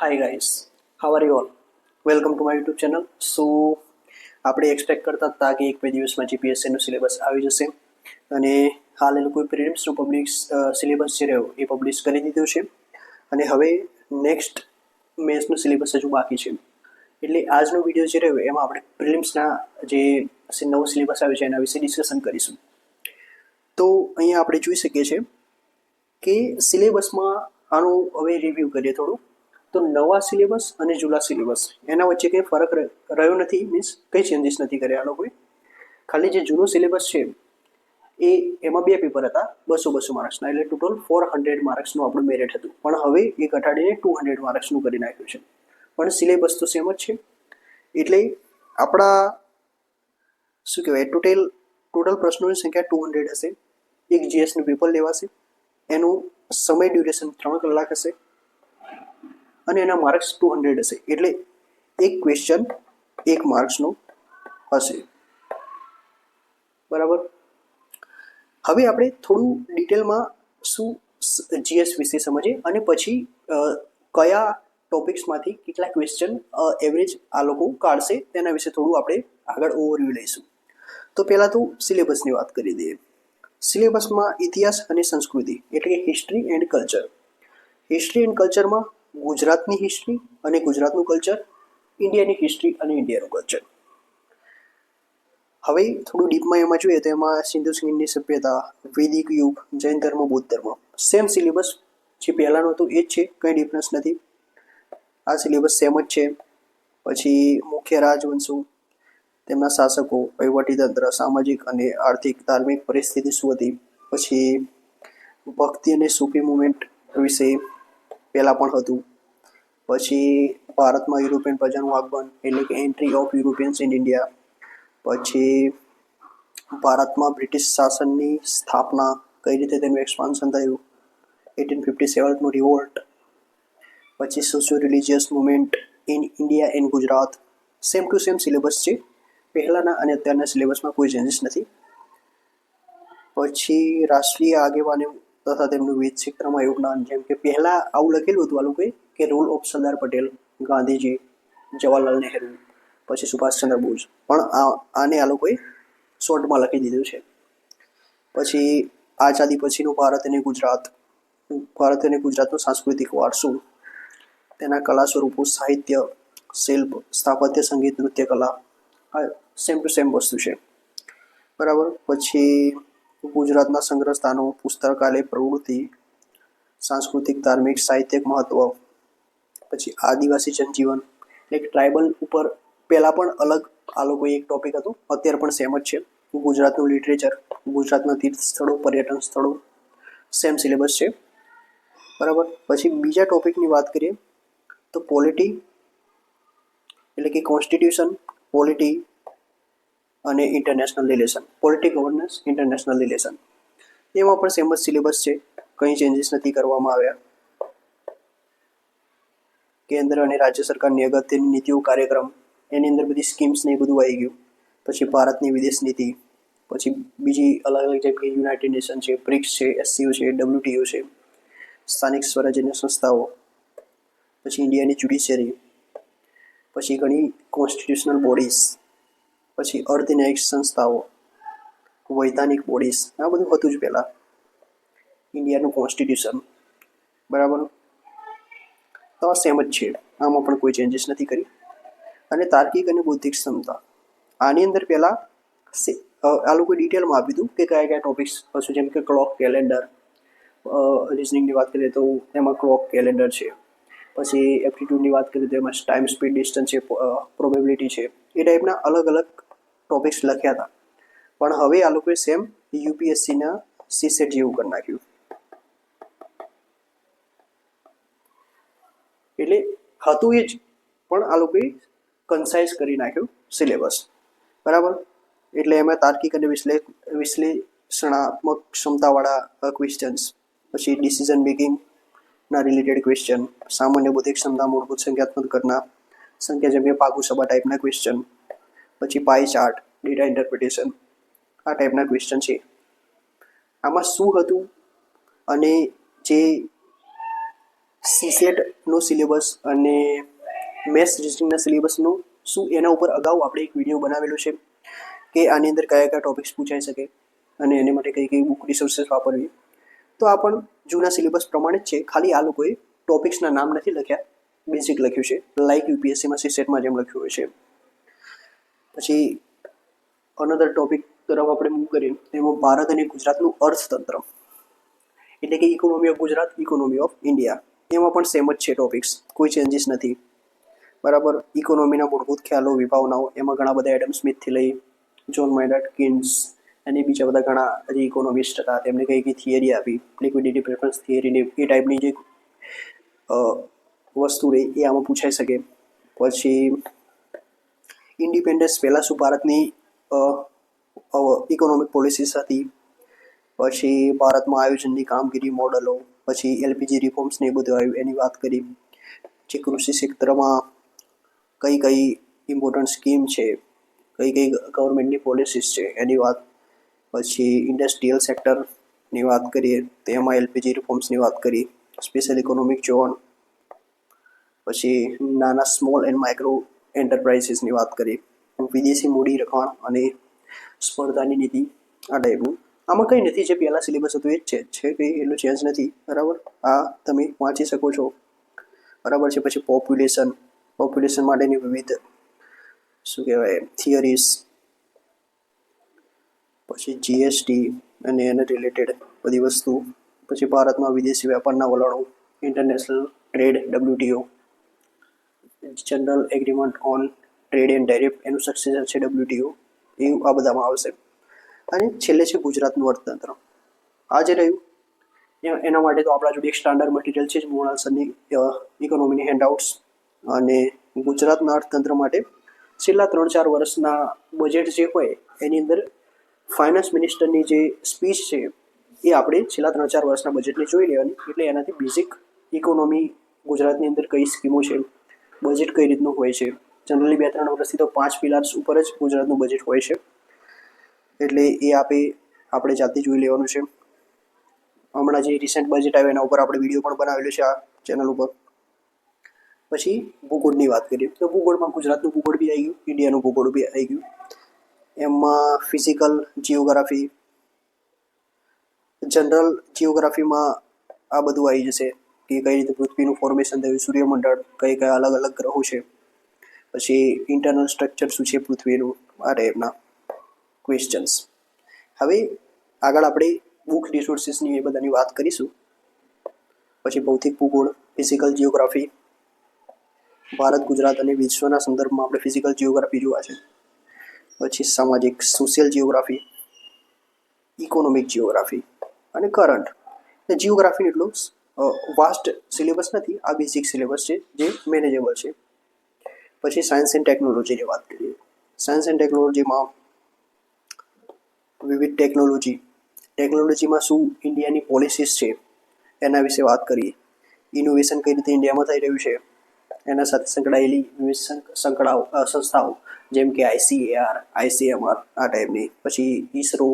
Hi guys how are you all welcome to my YouTube channel so આપણે expect કરતા હતા કે એક બે દિવસમાં જીપીએસસીનું સિલેબસ આવી જશે. અને હાલ એ લોકોએ પ્રિલિમ્સનું પબ્લિક સિલેબસ જે રહ્યો એ પબ્લિશ કરી દીધો છે. અને હવે નેક્સ્ટ મેથ્સનું સિલેબસ હજુ બાકી છે. એટલે આજનો વીડિયો જે રહ્યો એમાં આપણે પ્રિલિમ્સના જે નવો સિલેબસ આવ્યો છે એના વિશે ડિસ્કશન કરીશું. તો અહીંયા આપણે જોઈ શકીએ છીએ કે સિલેબસમાં આનું હવે રિવ્યૂ કરીએ થોડું. તો નવા સિલેબસ અને જૂના સિલેબસ, એના વચ્ચે કંઈ ફરક રહે- રહ્યો નથી મીન્સ કંઈ ચેન્જીસ નથી કર્યા આ લોકોએ. ખાલી જે જૂનો સિલેબસ છે, એ એમાં બે પેપર હતા, બસો બસો માર્ક્સના, એટલે ટોટલ ફોર હંડ્રેડ માર્ક્સનું આપણું મેરિટ હતું. પણ હવે એ ઘટાડીને ટુ હંડ્રેડ માર્ક્સનું કરી નાખ્યું છે. પણ સિલેબસ તો સેમ જ છે. એટલે આપણા, શું કહેવાય ટોટલ ટોટલ પ્રશ્નોની સંખ્યા ટુ હંડ્રેડ હશે. એક જીએસનું પેપર લેવાશે. એનું સમય ડ્યુરેશન ત્રણ કલાક હશે. અને એના માર્ક્સ ટુ હંડ્રેડ હશે. એટલે એક ક્વેશ્ચન એક માર્ક્સનો હશે. બરાબર? હવે આપણે થોડું ડિટેલમાં શું જીએસ વિશે સમજીએ અને પછી કયા ટોપિક્સમાંથી કેટલા ક્વેશ્ચન એવરેજ આ લોકો કાઢશે તેના વિશે થોડું આપણે આગળ ઓવરવ્યૂ લઈશું. તો પહેલાં તો સિલેબસની વાત કરી દઈએ. સિલેબસમાં ઇતિહાસ અને સંસ્કૃતિ, એટલે કે history and culture history and કલ્ચરમાં ગુજરાતની હિસ્ટ્રી અને ગુજરાતનું કલ્ચર ઇન્ડિયાની હિસ્ટ્રી અને ઇન્ડિયાનું કલ્ચર હવે થોડું ડીપમાં એમાં જોઈએ તો એમાં સિંધુ ખીણની સભ્યતા, વૈદિક યુગ, જૈન ધર્મ, બૌદ્ધ ધર્મ. સેમ સિલેબસ જે પહેલાંનું હતું એ જ છે, કંઈ ડિફરન્સ નથી. આ સિલેબસ સેમ જ છે. પછી મુખ્ય રાજવંશો, તેમના શાસકો, વહીવટીતંત્ર, સામાજિક અને આર્થિક, ધાર્મિક પરિસ્થિતિ શું હતી? પછી ભક્તિ અને સૂફી મુવમેન્ટ વિશે પહેલાં પણ હતું. પછી ભારતમાં યુરોપિયન પ્રજાનું આગમન, એટલે કે entry of Europeans in India પછી ભારતમાં બ્રિટિશ શાસનની સ્થાપના કઈ રીતે તેનું એક્સપાન્શન થયું? એટીન ફિફ્ટી સેવનનું રિવોલ્ટ પછી socio religious movement in India and Gujarat same to same syllabus છે. પહેલાંના અને અત્યારના સિલેબસમાં કોઈ ચેન્જીસ નથી. પછી રાષ્ટ્રીય આગેવાનો તથા તેમનું વિવિધ ક્ષેત્રમાં યોગદાન. જેમ કે પહેલાં આવું લખેલું હતું આ લોકોએ કે રોલ ઓફ સરદાર પટેલ, ગાંધીજી, જવાહરલાલ નહેરુ, પછી સુભાષચંદ્ર બોઝ. પણ આ, આને આ લોકોએ શોર્ટમાં લખી દીધું છે. પછી આઝાદી પછીનું ભારત અને ગુજરાત. ભારત અને ગુજરાતનો સાંસ્કૃતિક વારસો. તેના કલા સ્વરૂપો, સાહિત્ય, શિલ્પ, સ્થાપત્ય, સંગીત નૃત્ય કલા આ સેમ ટુ સેમ વસ્તુ છે. બરાબર? પછી ગુજરાતના સંગ્રહ સ્થાનો પુસ્તકાલય, પ્રવૃત્તિ, સાંસ્કૃતિક, ધાર્મિક, સાહિત્યિક મહત્વ, પછી આદિવાસી જનજીવન એક ટ્રાઇબલ ઉપર પહેલાં પણ અલગ આ લોકો એક ટોપિક હતું. અત્યારે પણ સેમ જ છે. ગુજરાતનું લિટરેચર ગુજરાતના તીર્થ સ્થળો પર્યટન સ્થળો સેમ સિલેબસ છે. બરાબર? પછી બીજા ટોપિકની વાત કરીએ તો પોલિટી એટલે કે કોન્સ્ટિટ્યુશન પોલિટી અને international relation polity governance international relation એમાં પણ સેમ જ સિલેબસ છે, કંઈ ચેન્જીસ નથી કરવામાં આવ્યા. કેન્દ્ર અને રાજ્ય સરકારની અગત્યની નીતિઓ, કાર્યક્રમ, એની અંદર બધી સ્કીમ્સ ને એ બધું આવી ગયું. પછી ભારતની વિદેશ નીતિ, પછી બીજી અલગ અલગ જેમ કે યુનાઇટેડ નેશન છે બ્રિક્સ છે એસસીઓ છે ડબ્લ્યુટીઓ છે, સ્થાનિક સ્વરાજ્યની સંસ્થાઓ, પછી ઇન્ડિયાની જ્યુડિશિયરી પછી ઘણી કોન્સ્ટિટ્યુશનલ બોડીઝ પછી અર્ધન્યાયિક સંસ્થાઓ, વૈધાનિક બોડીઝ, આ બધું હતું જ પહેલાં. ઇન્ડિયાનું કોન્સ્ટિટ્યુશન. બરાબર? તો આ સેમ જ છે. આમાં પણ કોઈ ચેન્જીસ નથી કરી. અને તાર્કિક અને બૌદ્ધિક ક્ષમતા. આની અંદર પહેલાં આ લોકોએ ડિટેલમાં આપ્યું હતું કે કયા કયા ટોપિક્સ હશે. જેમ કે ક્લોક કેલેન્ડર રિઝનિંગની વાત કરીએ તો એમાં ક્લોક કેલેન્ડર છે. પછી એપ્ટિટ્યૂડની વાત કરીએ તો એમાં ટાઈમ સ્પીડ ડિસ્ટન્સ છે પ્રોબેબિલિટી છે. એ ટાઈપના અલગ અલગ ટોપિક્સ લખ્યા હતા. પણ હવે આ લોકોએ સેમ યુપીએસસીના સીસેટ જેવું કરી નાખ્યું. એટલે હતું એ જ, પણ આ લોકોએ કન્સાઇઝ કરી નાખ્યું સિલેબસ બરાબર? એટલે એમાં તાર્કિક અને વિશ્લે, વિશ્લેષણાત્મક ક્ષમતાવાળા ક્વેશ્ચન્સ પછી ડિસિઝન મેકિંગના રિલેટેડ ક્વેશ્ચન સામાન્ય બુદ્ધિ ક્ષમતા મૂળભૂત સંખ્યાત્મક ઘટના સંખ્યા જેમ કે પાકુ સભા ટાઈપના ક્વેશ્ચન પછી પાઈ ચાર્ટ ડેટા ઇન્ટરપ્રિટેશન આ ટાઈપના ક્વેશ્ચન છે. આમાં શું હતું? અને જે સીસેટનો સિલેબસ અને મેથ્સ રિઝનિંગના સિલેબસનું શું એના ઉપર અગાઉ આપણે એક વીડિયો બનાવેલો છે કે આની અંદર કયા કયા ટોપિક્સ પૂછાઈ શકે અને એને માટે કઈ કઈ બુક રિસોર્સિસ વાપરવી. તો આ પણ જૂના સિલેબસ પ્રમાણે જ છે. ખાલી આ લોકોએ ટોપિક્સના નામ નથી લખ્યા. બેઝિક લખ્યું છે. લાઈક યુપીએસસીમાં સીસેટમાં જેમ લખ્યું હોય છે. પછી અનધર ટોપિક તરફ આપણે મૂવ કરીએ તેમાં ભારત અને ગુજરાતનું અર્થતંત્ર. એટલે કે economy of Gujarat economy of India એમાં પણ સેમ જ છે ટોપિક્સ કોઈ ચેન્જીસ નથી. બરાબર? ઇકોનોમીના મૂળભૂત ખ્યાલો, વિભાવનાઓ, એમાં ઘણા બધા એડમ સ્મિથથી લઈ જોન માઇનાર્ડ કિન્સ અને બીજા બધા ઘણા જે ઇકોનોમિસ્ટ હતા તેમણે કઈ કઈ થિયરી આપી. લિક્વિડિટી પ્રેફરન્સ થિયરીને એ ટાઈપની જે વસ્તુ રહી, એ આમાં પૂછાઈ શકે. પછી ઇન્ડિપેન્ડન્સ પહેલાં શું ભારતની ઇકોનોમિક પોલિસીસ હતી, પછી ભારતમાં આયોજનની કામગીરી મોડલો પછી એલપીજી રિફોર્મ્સને એ બધું આવ્યું, એની વાત કરી. જે કૃષિ ક્ષેત્રમાં કઈ કઈ ઇમ્પોર્ટન્ટ સ્કીમ છે, કઈ કઈ ગવર્મેન્ટની પોલિસીસ છે, એની વાત, પછી ઇન્ડસ્ટ્રીયલ સેક્ટરની વાત કરીએ તો એમાં એલપીજી રિફોર્મ્સની વાત કરી સ્પેશિયલ ઇકોનોમિક ઝોન પછી નાના સ્મોલ એન્ડ માઇક્રો એન્ટરપ્રાઇઝીસની વાત કરી વિદેશી મૂડી રખાણ અને સ્પર્ધાની નીતિ આ ટાઈપનું આમાં કંઈ નથી, જે પહેલાં સિલેબસ હતું એ જ છે. છે કંઈ એટલું ચેન્જ નથી, બરાબર? આ તમે વાંચી શકો છો. બરાબર છે? પછી પોપ્યુલેશન પોપ્યુલેશન માટેની વિવિધ, શું કહેવાય થિયરીઝ પછી જીએસટી અને એને રિલેટેડ બધી વસ્તુ. પછી ભારતમાં વિદેશી વેપારના વલણો international trade WTO general agreement on trade and direct એનું સક્સેસર છે ડબ્લ્યુટીઓ એ આ બધામાં આવશે. અને છેલ્લે છે ગુજરાતનું અર્થતંત્ર. આ જે રહ્યું એના માટે તો આપણા જોડે એક સ્ટાન્ડર્ડ મટીરિયલ છે મોણાલ સરની ઇકોનોમીની હેન્ડઆઉટ્સ અને ગુજરાતના અર્થતંત્ર માટે છેલ્લા ત્રણ ચાર વર્ષના બજેટ જે હોય, એની અંદર ફાઇનાન્સ મિનિસ્ટરની જે સ્પીચ છે, એ આપણે છેલ્લા ત્રણ ચાર વર્ષના બજેટને જોઈ લેવાની. એટલે એનાથી બેઝિક ઇકોનોમી ગુજરાતની અંદર કઈ સ્કીમો છે બજેટ કઈ રીતનું હોય છે? જનરલી બે ત્રણ વર્ષથી તો પાંચ પિલાર્સ ઉપર જ ગુજરાતનું બજેટ હોય છે. એટલે એ આપે આપણે જાતે જોઈ લેવાનું છે. હમણાં જે રિસેન્ટ બજેટ આવ્યું એના ઉપર આપણે વીડિયો પણ બનાવેલો છે આ ચેનલ ઉપર. પછી ભૂગોળની વાત કરીએ તો ભૂગોળમાં ગુજરાતનું ભૂગોળ બી આવી ગયું, ઇન્ડિયાનું ભૂગોળ બી આવી ગયું. એમાં ફિઝિકલ જીઓગ્રાફી જનરલ જીઓગ્રાફીમાં આ બધું આવી જશે. કે કઈ રીતે પૃથ્વીનું ફોર્મેશન થયું, સૂર્યમંડળ કઈ કયા અલગ અલગ ગ્રહો છે, પછી ઇન્ટરનલ સ્ટ્રક્ચર શું છે પૃથ્વીનું આ એમના ક્વેશ્ચન્સ હવે આગળ આપણે બુક રિસોર્સિસની એ બધાની વાત કરીશું. પછી ભૌતિક ભૂગોળ ફિઝિકલ જિયોગ્રાફી ભારત, ગુજરાત અને વિશ્વના સંદર્ભમાં આપણે ફિઝિકલ જિયોગ્રાફી જોવા છે. પછી સામાજિક સોશિયલ જિયોગ્રાફી ઇકોનોમિક જિયોગ્રાફી અને કરંટ જીઓગ્રાફી એટલું વાસ્ટ સિલેબસ નથી, આ બેઝિક સિલેબસ છે, જે મેનેજેબલ છે. પછી સાયન્સ એન્ડ ટેકનોલોજીની વાત કરીએ. સાયન્સ એન્ડ ટેકનોલોજીમાં વિવિધ ટેકનોલોજી ટેકનોલોજીમાં શું ઇન્ડિયાની પોલિસીસ છે, એના વિશે વાત કરીએ. ઇનોવેશન કઈ રીતે ઇન્ડિયામાં થઈ રહ્યું છે, એના સાથે સંકળાયેલી વિવિધ સંકળાઓ સંસ્થાઓ, જેમ કે આઈસીએઆર આઈસીએમઆર આ ટાઈપની પછી ઈસરો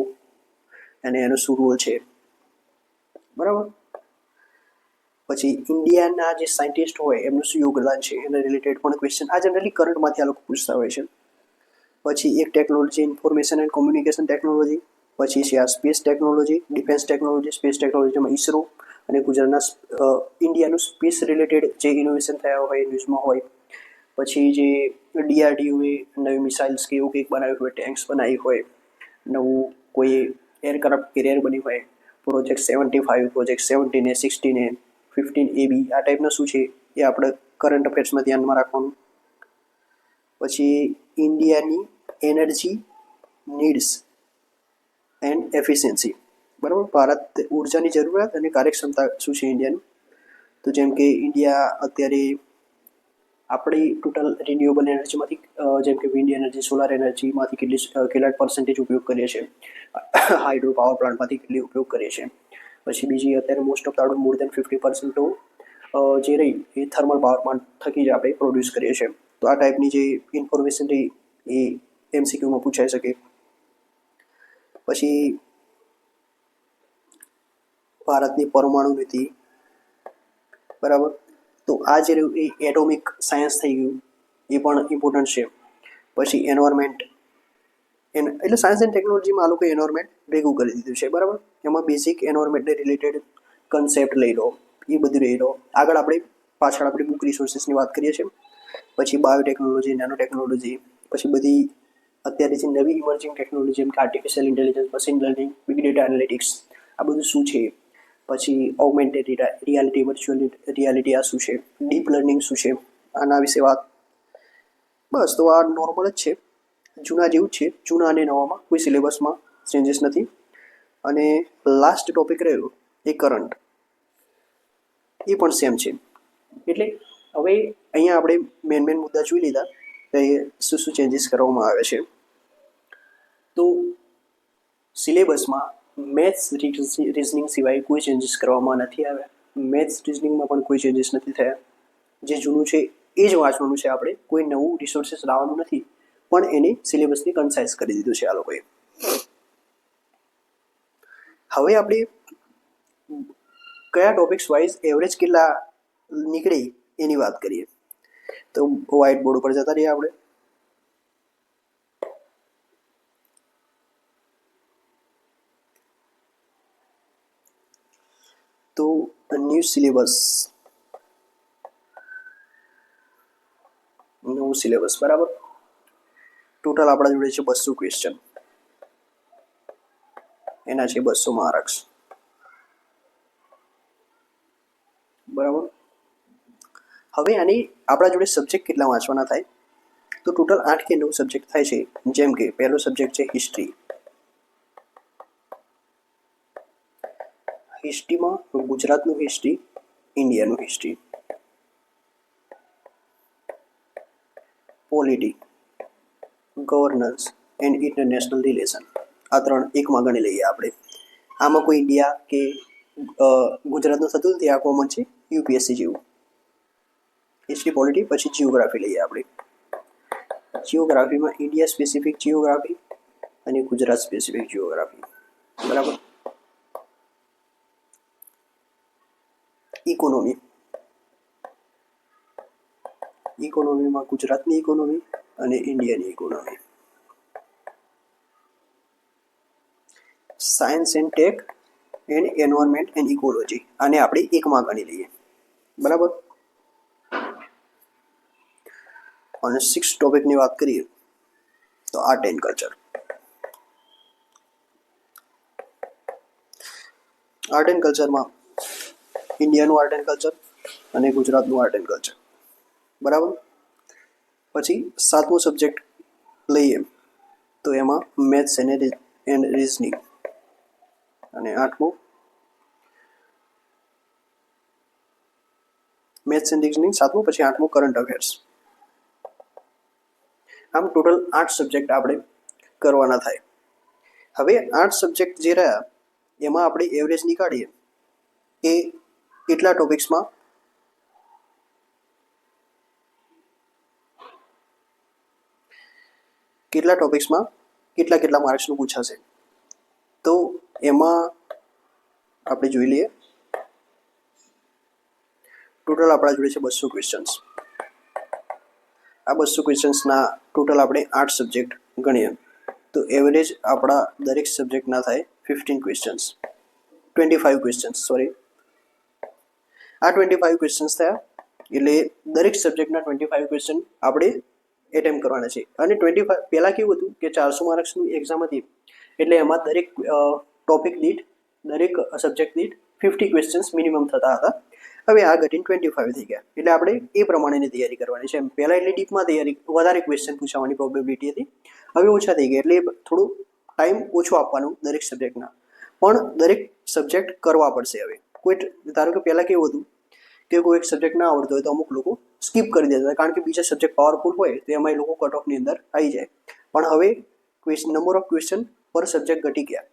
અને એનો શું રોલ છે. બરાબર? પછી ઇન્ડિયાના જે સાયન્ટિસ્ટ હોય, એમનું શું યોગદાન છે એના રિલેટેડ પણ ક્વેશ્ચન આ જનરલી કરંટમાંથી આ લોકો પૂછતા હોય છે. પછી એક technology information and communication technology પછી છે આ space technology defence technology space ટેકનોલોજીમાં ઈસરો અને ગુજરાતના ઇન્ડિયાનું સ્પેસ રિલેટેડ જે ઇનોવેશન થયા હોય, ન્યૂઝમાં હોય. પછી જે ડીઆરડીઓએ નવી મિસાઇલ્સ કે એવું કંઈક બનાવ્યું હોય ટેન્ક્સ બનાવી હોય, નવું કોઈ એરક્રાફ્ટ કેરિયર બની હોય project seventy five project seventy ને sixty A fifteen A B આ ટાઈપના શું છે? એ આપણે કરંટ અફેર્સમાં ધ્યાનમાં રાખવાનું. પછી ઇન્ડિયાની એનર્જી નીડ્સ એન્ડ એફિશિયન્સી બરાબર? ભારત ઉર્જાની જરૂરિયાત અને કાર્યક્ષમતા શું છે ઇન્ડિયાની તો જેમ કે ઇન્ડિયા અત્યારે આપણી ટોટલ રિન્યુએબલ એનર્જીમાંથી જેમ કે વિન્ડ એનર્જી સોલાર એનર્જીમાંથી કેટલી કેટલા પર્સન્ટેજ ઉપયોગ કરીએ છીએ. હાઇડ્રો પાવર પ્લાન્ટમાંથી કેટલી ઉપયોગ કરીએ છીએ. પછી બીજી અત્યારે મોસ્ટ ઓફ દાડો મોર દેન ફિફ્ટી પર્સન્ટ જે રહી એ થર્મલ પાવર પ્લાન્ટ થકી જ આપણે પ્રોડ્યુસ કરીએ છીએ. તો આ ટાઈપની જે ઇન્ફોર્મેશન રહી એ એમસીક્યુમાં પૂછાઈ શકે. પછી ભારતની પરમાણુ નીતિ, બરાબર? આ જે એ એટોમિક સાયન્સ થઈ ગયું, એ પણ ઇમ્પોર્ટન્ટ છે. પછી એન્વાયરમેન્ટ એન એટલે સાયન્સ એન્ડ ટેકનોલોજીમાં આ લોકોએ એનવાયરમેન્ટ ભેગું કરી દીધું છે, બરાબર? એમાં બેઝિક એનવાયરમેન્ટને રિલેટેડ કન્સેપ્ટ લઈ લો, એ બધું લઈ લો. આગળ આપણે પાછળ આપણે બુક રિસોર્સિસની વાત કરીએ છીએ. પછી બાયોટેકનોલોજી નેનો ટેકનોલોજી પછી બધી અત્યારે જે નવી ઇમર્જિંગ ટેકનોલોજી જેમ કે artificial intelligence machine learning big data analytics આ બધું શું છે? પછી ઓગમેન્ટેડ રિયાલિટી વર્ચ્યુઅલ રિયાલિટી આ શું છે? ડીપ લર્નિંગ શું છે? આના વિશે વાત. બસ, તો આ નોર્મલ જ છે. જૂના જેવું જ છે. જૂના અને નવામાં કોઈ સિલેબસમાં ચેન્જીસ નથી. અને લાસ્ટ ટોપિક રહ્યો એ કરંટ એ પણ સેમ છે. એટલે હવે અહીંયા આપણે મેન મેન મુદ્દા જોઈ લીધા કે શું શું ચેન્જીસ કરવામાં આવે છે. તો સિલેબસમાં મેથ્સ રિઝનિંગ સિવાય કોઈ ચેન્જીસ કરવામાં નથી આવ્યા. મેથ્સ રિઝનિંગમાં પણ કોઈ ચેન્જીસ નથી થયા. જે જૂનું છે એ જ વાંચવાનું છે આપણે. કોઈ નવું રિસોર્સિસ લાવવાનું નથી. પણ એની સિલેબસને કન્સાઇઝ કરી દીધું છે આ લોકોએ. હવે આપણે કયા ટોપિક્સ વાઇઝ એવરેજ કેટલા નીકળી એની વાત કરીએ. તો વ્હાઇટ બોર્ડ ઉપર જતા રહીએ આપણે. તો ન્યૂ સિલેબસ નવું સિલેબસ બરાબર? ટોટલ આપણા જોડે છે બસો ક્વેશ્ચન એના છે બસો માર્ક્સ બરાબર? હવે આની આપણા જોડે સબ્જેક્ટ કેટલા વાંચવાના થાય? તો ટોટલ આઠ કે નવ સબ્જેક્ટ થાય છે. જેમ કે પહેલો સબ્જેક્ટ છે હિસ્ટ્રી હિસ્ટ્રીમાં ગુજરાતનું history ઇન્ડિયાનું history polity governance and international relation. આ ત્રણ એકમાં ગણી લઈએ આપણે. આમાં કોઈ ઇન્ડિયા કે ગુજરાતનું થતું નથી, આ કોમન છે, યુપીએસસી જેવું. હિસ્ટ્રી પોલિટી પછી જીઓગ્રાફી લઈએ આપણે. જીઓગ્રાફીમાં ઇન્ડિયા સ્પેસિફિક જીઓગ્રાફી અને ગુજરાત સ્પેસિફિક જીઓગ્રાફી બરાબર? ઇકોનોમી ઇકોનોમીમાં ગુજરાતની ઇકોનોમી અને ઇન્ડિયાની economy science and tech and environment and ecology આને આપણે એકમાં ગણી લઈએ. બરાબર? અને સિક્સ ટોપિકની વાત કરીએ, તો art and culture art and કલ્ચરમાં ઇન્ડિયાનું આર્ટ એન્ડ કલ્ચર અને ગુજરાતનું આર્ટ એન્ડ કલ્ચર બરાબર? પછી સાતમો સબ્જેક્ટ લઈએ. તો એમાં મેથ્સ એન્ડ એન્ડ રિઝનિંગ અને આઠમું મેથ્સ એન્ડ રિઝનિંગ સાતમું પછી આઠમું કરંટ અફેર્સ આમ ટોટલ આઠ સબ્જેક્ટ આપણે કરવાના થાય. હવે આઠ સબ્જેક્ટ જે રહ્યા, એમાં આપણે એવરેજ નીકાળીએ. એ કેટલા ટોપિક્સમાં કેટલા ટોપિક્સમાં કેટલા કેટલા માર્ક્સનું પૂછાશે? તો એમાં આપણે જોઈ લઈએ. ટોટલ આપણા જોડે છે બસો ક્વેશ્ચન્સ આ બસો ક્વેશ્ચન્સના ટોટલ આપણે આઠ સબ્જેક્ટ ગણીએ. તો એવરેજ આપણા દરેક સબ્જેક્ટના થાય fifteen questions twenty five questions sorry આ ટ્વેન્ટી ફાઇવ ક્વેશ્ચન્સ થયા. એટલે દરેક સબ્જેક્ટના ટ્વેન્ટી ફાઇવ ક્વેશ્ચન આપણે એટેમ્પ કરવાના છે. અને ટ્વેન્ટી ફાઇવ પહેલાં કેવું હતું કે ચારસો માર્ક્સની એક્ઝામ હતી, એટલે એમાં દરેક ટોપિક દીઠ દરેક સબ્જેક્ટ દીઠ ફિફ્ટી ક્વેશ્ચન્સ મિનિમમ થતા હતા. હવે આ ઘટીને ટ્વેન્ટી ફાઇવ થઈ ગયા. એટલે આપણે એ પ્રમાણેની તૈયારી કરવાની છે. પહેલાં એટલી ડીપમાં તૈયારી, વધારે ક્વેશ્ચન પૂછવાની પ્રોબેબિલિટી હતી. હવે ઓછા થઈ ગયા, એટલે થોડું ટાઈમ ઓછો આપવાનું દરેક સબ્જેક્ટના પણ દરેક સબ્જેક્ટ કરવા પડશે હવે. કોઈ, ધારો કે પહેલાં કેવું હતું કે કોઈ એક સબ્જેક્ટ ના આવડતો હોય તો અમુક લોકો સ્કીપ કરી દેતા કારણ કે બીજા સબ્જેક્ટ પાવરફુલ હોય તો એમાં એ લોકો કટ ઓફની અંદર આવી જાય. પણ હવે question number of question per subject ઘટી ગયા.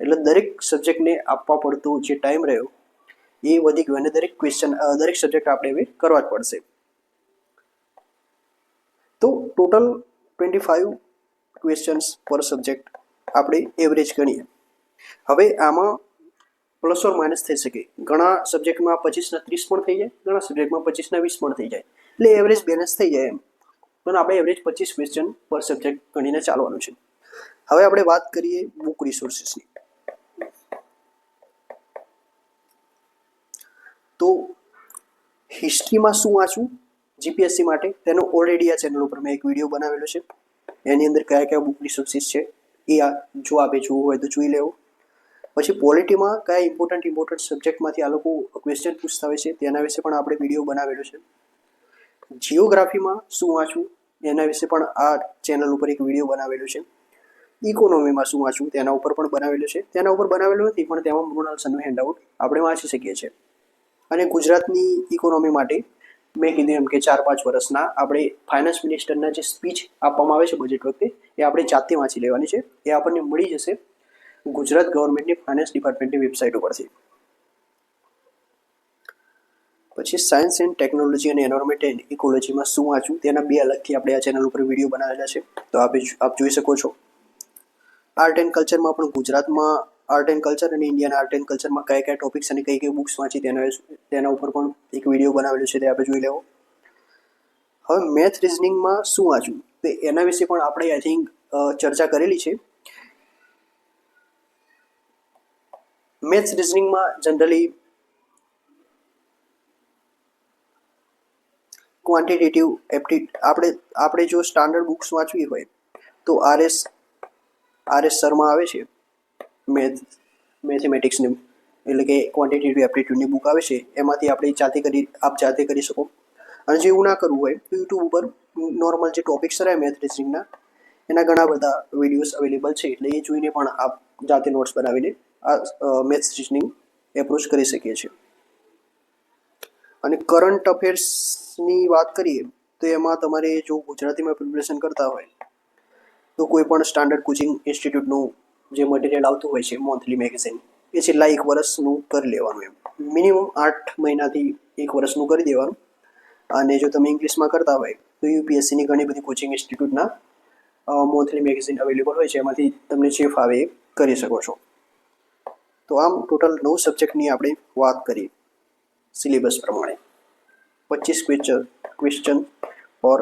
એટલે દરેક સબ્જેક્ટને આપવા પડતો જે ટાઈમ રહ્યો, એ વધી ગયો અને દરેક ક્વેશ્ચન દરેક સબ્જેક્ટ આપણે હવે કરવા જ પડશે. તો total twenty five questions per subject આપણે એવરેજ ગણીએ. હવે આમાં પ્લસ ઓર માઇનસ થઈ શકે. ઘણા સબ્જેક્ટમાં પચીસના ત્રીસ પણ થઈ જાય, ઘણા સબ્જેક્ટમાં પચીસના વીસ પણ થઈ જાય. એટલે એવરેજ બેલેન્સ થઈ જાય એમ. પણ આપણે એવરેજ પચીસ ક્વેશ્ચન પર સબ્જેક્ટ ગણીને ચાલવાનું છે. હવે આપણે વાત કરીએ બુક રિસોર્સિસની તો હિસ્ટ્રીમાં શું વાંચવું? જીપીએસસી માટે. તેનો ઓલરેડી આ ચેનલ ઉપર મેં એક વીડિયો બનાવેલો છે. એની અંદર કયા કયા બુક રિસોર્સિસ છે? એ આ જો આપે જોવું હોય તો જોઈ લેવો. પછી પોલિટીમાં કયા ઇમ્પોર્ટન્ટ ઇમ્પોર્ટન્ટ સબ્જેક્ટમાંથી આ લોકો ક્વેશ્ચન પૂછતા હોય છે, તેના વિશે પણ આપણે વીડિયો બનાવેલો છે. જિયોગ્રાફીમાં શું વાંચવું, એના વિશે પણ આ ચેનલ ઉપર એક વીડિયો બનાવેલો છે. ઇકોનોમીમાં શું વાંચવું, તેના ઉપર પણ બનાવેલું છે. તેના ઉપર બનાવેલું નથી, પણ તેમાં મૃણાલ સનનું હેન્ડઆઉટ આપણે વાંચી શકીએ છીએ. અને ગુજરાતની ઇકોનોમી માટે મેં કીધું એમ કે ચાર પાંચ વર્ષના આપણે ફાઇનાન્સ મિનિસ્ટરના જે સ્પીચ આપવામાં આવે છે બજેટ વખતે, એ આપણે જાતે વાંચી લેવાની છે. એ આપણને મળી જશે. ગુજરાત ગવર્મેન્ટની ફાઇનાન્સ ડિપાર્ટમેન્ટની વેબસાઇટ ઉપરથી. પછી સાયન્સ એન્ડ ટેકનોલોજી અને એન્વાયરમેન્ટ એન્ડ ઇકોલોજીમાં શું વાંચવું તેના બે અલગથી આપણે આ ચેનલ ઉપર વીડિયો બનાવેલા છે. તો આપ આપ જોઈ શકો છો. આર્ટ એન્ડ કલ્ચરમાં પણ ગુજરાતમાં આર્ટ એન્ડ કલ્ચર અને ઇન્ડિયન આર્ટ એન્ડ કલ્ચરમાં કયા કયા ટોપિક્સ અને કઈ કઈ બુક્સ વાંચી તેના તેના ઉપર પણ એક વીડિયો બનાવેલો છે તે આપણે જોઈ લેવો. હવે મેથ રિઝનિંગમાં શું વાંચવું તો એના વિશે પણ આપણે આઈ થિંક ચર્ચા કરેલી છે. મેથ્સ રિઝનિંગમાં જનરલી ક્વોન્ટિટેટિવ એપ્ટિટ આપણે આપણે જો સ્ટાન્ડર્ડ બુક્સ વાંચવી હોય, તો આરએસ આરએસ શર્મા આવે છે. મેથ મેથેમેટિક્સની એટલે કે ક્વોન્ટિટેટિવ એપ્ટિટ્યૂડની બુક આવે છે. એમાંથી આપણે જાતે કરી, આપ જાતે કરી શકો. અને જો એવું ના કરવું હોય, તો યુટ્યુબ ઉપર નોર્મલ જે ટોપિક્સ રહે મેથ રિઝનિંગના એના ઘણા બધા વિડીયોઝ અવેલેબલ છે. એટલે એ જોઈને પણ આપ જાતે નોટ્સ બનાવીને આ મેથ્સ રિઝનિંગ એપ્રોચ કરી શકીએ છીએ. અને કરંટ અફેર્સની વાત કરીએ, તો એમાં તમારે જો ગુજરાતીમાં પ્રિપરેશન કરતા હોય, તો કોઈ પણ સ્ટાન્ડર્ડ કોચિંગ ઇન્સ્ટિટ્યૂટનું જે મટીરિયલ આવતું હોય છે મંથલી મેગેઝિન એ છેલ્લા એક વર્ષનું કરી લેવાનું એમ. મિનિમમ આઠ મહિનાથી એક વર્ષનું કરી દેવાનું. અને જો તમે ઇંગ્લિશમાં કરતા હોય, તો યુપીએસસીની ઘણી બધી કોચિંગ ઇન્સ્ટિટ્યૂટના મંથલી મેગેઝિન અવેલેબલ હોય છે, એમાંથી તમને જે ફાવે કરી શકો છો. તો આમ ટોટલ નવ સબ્જેક્ટની આપણે વાત કરી સિલેબસ પ્રમાણે. પચીસ ક્વેશ્ચન ક્વેશ્ચન પર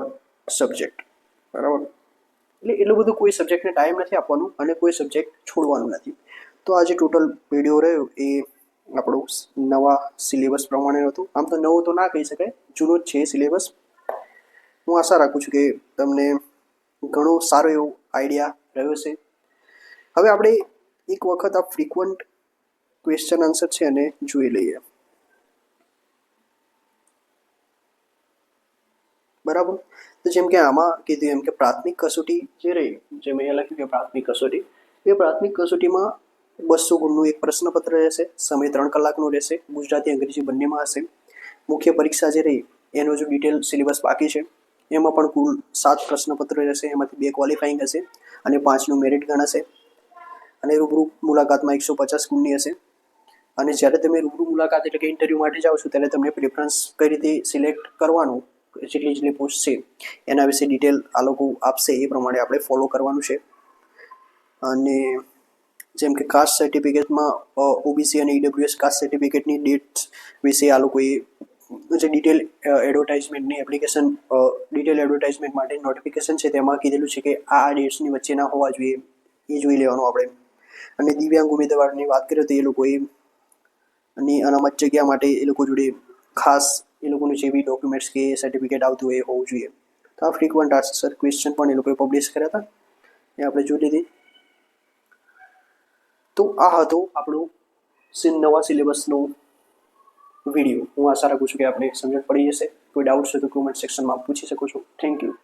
સબ્જેક્ટ બરાબર? એટલે એટલું બધું કોઈ સબ્જેક્ટને ટાઈમ નથી આપવાનું અને કોઈ સબ્જેક્ટ છોડવાનું નથી. તો આ જે ટોટલ વીડિયો રહ્યો એ આપણું નવા સિલેબસ પ્રમાણે હતું. આમ તો નવું તો ના કહી શકાય, જૂનો જ છે સિલેબસ હું આશા રાખું છું કે તમને ઘણો સારો એવો આઈડિયા રહ્યો છે હવે આપણે એક વખત આ ફ્રિકવન્ટ ક્વેશ્ચન આન્સર છે એને જોઈ લઈએ. બરાબર? તો જેમ કે આમાં કીધું એમ કે પ્રાથમિક કસોટી જે રહી, જે મેં લખ્યું કે પ્રાથમિક કસોટી, એ પ્રાથમિક કસોટીમાં બસો ગુણનું એક પ્રશ્નપત્ર રહેશે, સમય ત્રણ કલાકનો રહેશે, ગુજરાતી, અંગ્રેજી બંનેમાં હશે. મુખ્ય પરીક્ષા જે રહી, એનો જો ડિટેલ સિલેબસ બાકી છે, એમાં પણ કુલ સાત પ્રશ્નપત્ર રહેશે, એમાંથી બે ક્વોલિફાઈંગ હશે અને પાંચનું મેરિટ ગણાશે. અને રૂબરૂ મુલાકાતમાં એકસો પચાસ ગુણની હશે. અને જ્યારે તમે રૂબરૂ મુલાકાત એટલે કે ઇન્ટરવ્યૂ માટે જાઓ છો, ત્યારે તમને પ્રેફરન્સ કઈ રીતે સિલેક્ટ કરવાનું, જેટલી જેટલી પોસ્ટ છે, એના વિશે ડિટેલ આ લોકો આપશે, એ પ્રમાણે આપણે ફોલો કરવાનું છે. અને જેમ કે કાસ્ટ સર્ટિફિકેટમાં ઓબીસી અને ઈડબ્લ્યુએસ કાસ્ટ સર્ટિફિકેટની ડેટ વિશે આ લોકોએ જે ડિટેલ એડવર્ટાઇઝમેન્ટની એપ્લિકેશન ડિટેલ એડવર્ટાઇઝમેન્ટ માટે નોટિફિકેશન છે, તેમાં કીધેલું છે કે આ ડેટ્સની વચ્ચેના હોવા જોઈએ, એ જોઈ લેવાનું આપણે. અને દિવ્યાંગ ઉમેદવારની વાત કરીએ તો એ લોકોએ અને અનામત જગ્યા માટે એ લોકો જોડે ખાસ એ લોકોનું જે બી ડોક્યુમેન્ટ્સ કે સર્ટિફિકેટ આવતું હોય એ હોવું જોઈએ. તો આ ફ્રિકવન્ટ આન્સર ક્વેશ્ચન પણ એ લોકોએ પબ્લિશ કર્યા હતા. એ આપણે જોઈ લીધી. તો આ હતો આપણો નવા સિલેબસનો વીડિયો હું આશા રાખું છું કે આપણે સમજણ પડી જશે. કોઈ ડાઉટ્સ હોય તો કોમેન્ટ સેક્શનમાં પૂછી શકો છો. Thank you